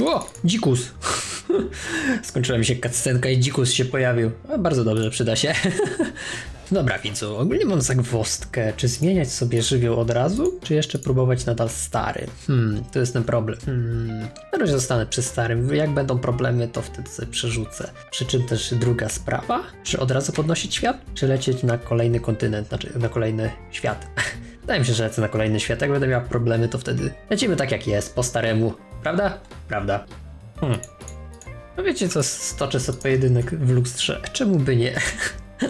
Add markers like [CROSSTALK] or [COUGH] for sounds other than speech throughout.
O, dzikus. [LAUGHS] Skończyła mi się cutscenka i dzikus się pojawił. A, bardzo dobrze, przyda się. [LAUGHS] Dobra, Wincu, ogólnie mam zagwozdkę. Czy zmieniać sobie żywioł od razu, czy jeszcze próbować nadal stary? Hmm, to jest ten problem. Hmm, na razie zostanę przy starym. Jak będą problemy, to wtedy sobie przerzucę. Przy czym też druga sprawa, czy od razu podnosić świat, czy lecieć na kolejny kontynent, znaczy na kolejny świat. [LAUGHS] Wydaje mi się, że lecę na kolejny świat. Jak będę miał problemy, to wtedy lecimy tak jak jest, po staremu. Prawda? Prawda. Hmm. No wiecie co, stoczę sobie pojedynek w lustrze. Czemu by nie?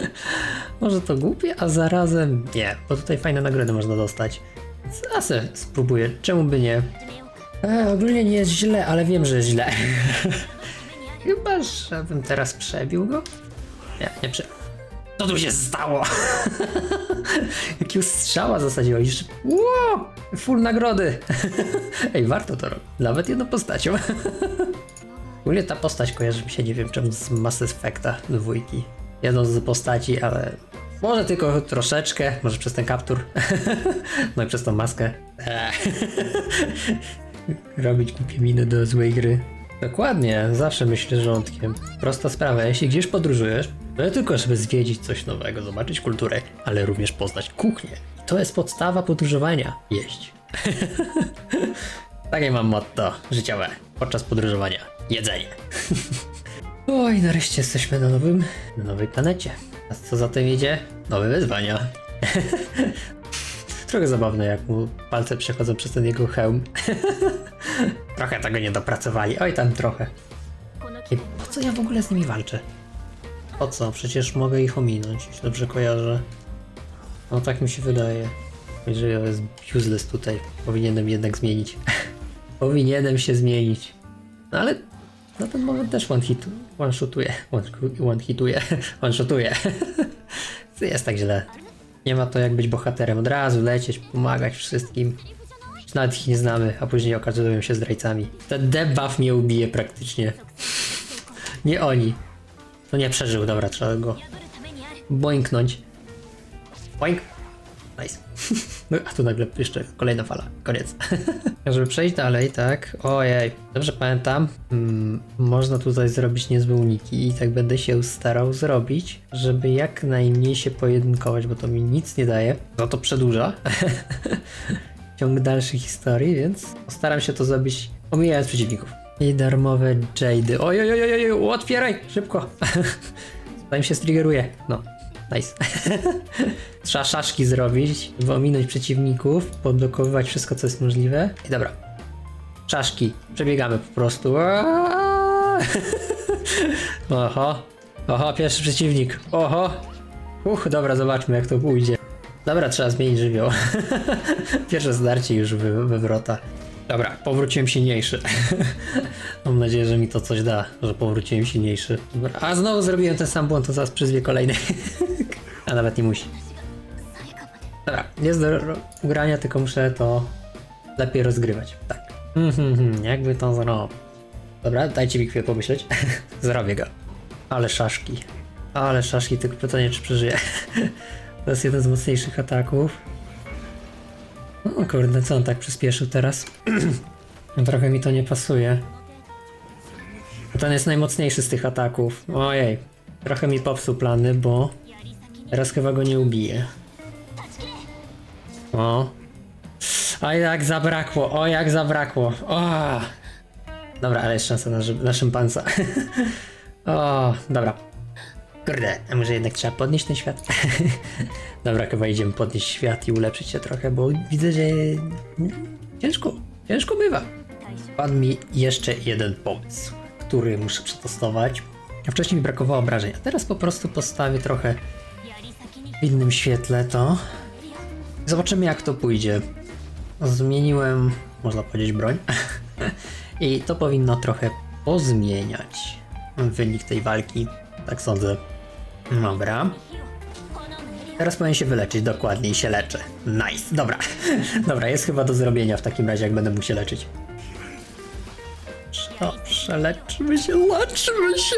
[LAUGHS] Może to głupie, a zarazem nie, bo tutaj fajne nagrody można dostać. Więc ja se spróbuję, czemu by nie? E, ogólnie nie jest źle, ale wiem, że jest źle. [LAUGHS] Chyba, żebym teraz przebił go? Nie, nie prze... Co tu się stało? [LAUGHS] Jakiego strzała zasadziło już. Wow! Full nagrody! [LAUGHS] Ej, warto to robić. Nawet jedną postacią. [LAUGHS] Ogólnie ta postać kojarzy mi się, nie wiem czemu, z Mass Effecta dwójki. Jedną z postaci, ale może tylko troszeczkę, może przez ten kaptur. no i przez tą maskę. Robić głupie miny do złej gry. Dokładnie, zawsze myślę rządkiem. Prosta sprawa, jeśli gdzieś podróżujesz, to nie tylko żeby zwiedzić coś nowego, zobaczyć kulturę, ale również poznać kuchnię. To jest podstawa podróżowania. Jeść. [LAUGHS] Takie mam motto życiowe podczas podróżowania. Jedzenie. [LAUGHS] Oj, nareszcie jesteśmy na nowym, na nowej planecie. A co za tym idzie? Nowe wyzwania. [LAUGHS] Trochę zabawne, jak mu palce przechodzą przez ten jego hełm. Trochę tego nie dopracowali. Oj, tam trochę. I po co ja w ogóle z nimi walczę? Po co? Przecież mogę ich ominąć, dobrze kojarzę. No tak mi się wydaje. Jeżeli jest useless tutaj, powinienem jednak zmienić. [LAUGHS] powinienem się zmienić. No ale na ten moment też one hit, one shotuje, one, one hituje, [LAUGHS] one shotuje. [LAUGHS] Jest tak źle. Nie ma to jak być bohaterem, od razu lecieć, pomagać wszystkim. Nawet ich nie znamy, a później okazują się zdrajcami. Ten debuff mnie ubije praktycznie. Nie oni. No nie przeżył, dobra, trzeba go boinknąć. Boink. Nice. [LAUGHS] No a tu nagle jeszcze kolejna fala. Koniec. [LAUGHS] Żeby przejść dalej, tak? Ojej. Dobrze pamiętam. Mm, można tutaj zrobić niezłe uniki i tak będę się starał zrobić, żeby jak najmniej się pojedynkować, bo to mi nic nie daje. No to przedłuża. [LAUGHS] Ciąg dalszej historii, więc postaram się to zrobić omijając przeciwników. I darmowe Jady. Oj, oj, oj, oj, oj, otwieraj! Szybko! [LAUGHS] Zanim się striggeruje. No, nice. [LAUGHS] Trzeba szaszki zrobić, żeby ominąć przeciwników, podblokowywać wszystko, co jest możliwe. I dobra. Czaszki. Przebiegamy po prostu. [LAUGHS] Oho. Oho, pierwszy przeciwnik. Oho. Uch, dobra, zobaczmy jak to pójdzie. Dobra, trzeba zmienić żywioł. [LAUGHS] Pierwsze zdarcie już we, we wrota. Dobra, powróciłem silniejszy. [LAUGHS] Mam nadzieję, że mi to coś da, że powróciłem silniejszy. Dobra. A znowu zrobiłem ten sam błąd, to zaraz przyzwie kolejny. [LAUGHS] A nawet nie musi. Dobra, jest do ugrania, tylko muszę to lepiej rozgrywać. Tak. Mhm, mhm, jakby to zrobić. Dobra, dajcie mi chwilę pomyśleć. Zrobię go. Ale szaszki. Ale szaszki, tylko pytanie, czy przeżyję. To jest jeden z mocniejszych ataków. O kurde, co on tak przyspieszył teraz? [CLEARS THROAT] Trochę mi to nie pasuje. Ten jest najmocniejszy z tych ataków. Ojej, trochę mi popsuł plany, bo teraz chyba go nie ubije. O. A jak zabrakło, o jak zabrakło. O. Dobra, ale jest szansa na, na szympansa. [LAUGHS] o, dobra. Kurde, a może jednak trzeba podnieść ten świat? [LAUGHS] dobra, chyba idziemy podnieść świat i ulepszyć się trochę, bo widzę, że ciężko, ciężko bywa. Padł mi jeszcze jeden pomysł, który muszę przetestować. Wcześniej mi brakowało obrażeń, a teraz po prostu postawię trochę w innym świetle to. Zobaczymy jak to pójdzie. Zmieniłem, można powiedzieć, broń. [LAUGHS] I to powinno trochę pozmieniać wynik tej walki. Tak sądzę. Dobra. Teraz powinien się wyleczyć dokładnie i się leczę. Nice, dobra. [LAUGHS] Dobra, jest chyba do zrobienia w takim razie, jak będę mógł się leczyć. Dobrze, leczmy się, leczmy się!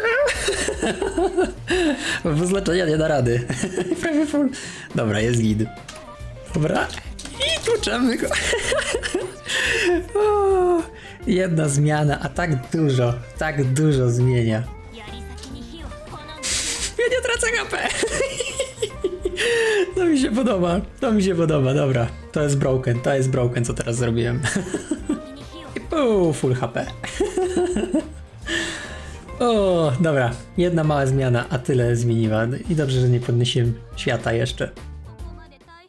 [LAUGHS] Bez leczenia nie da rady. [LAUGHS] Prawie full. Dobra, jest gid. Dobra. I tłuczemy go. Jedna zmiana, a tak dużo, tak dużo zmienia. Ja nie tracę HP. To mi się podoba, to mi się podoba, dobra. To jest broken, to jest broken, co teraz zrobiłem. I pół, full HP. O, dobra, jedna mała zmiana, a tyle zmieniła. I dobrze, że nie podniesiłem świata jeszcze.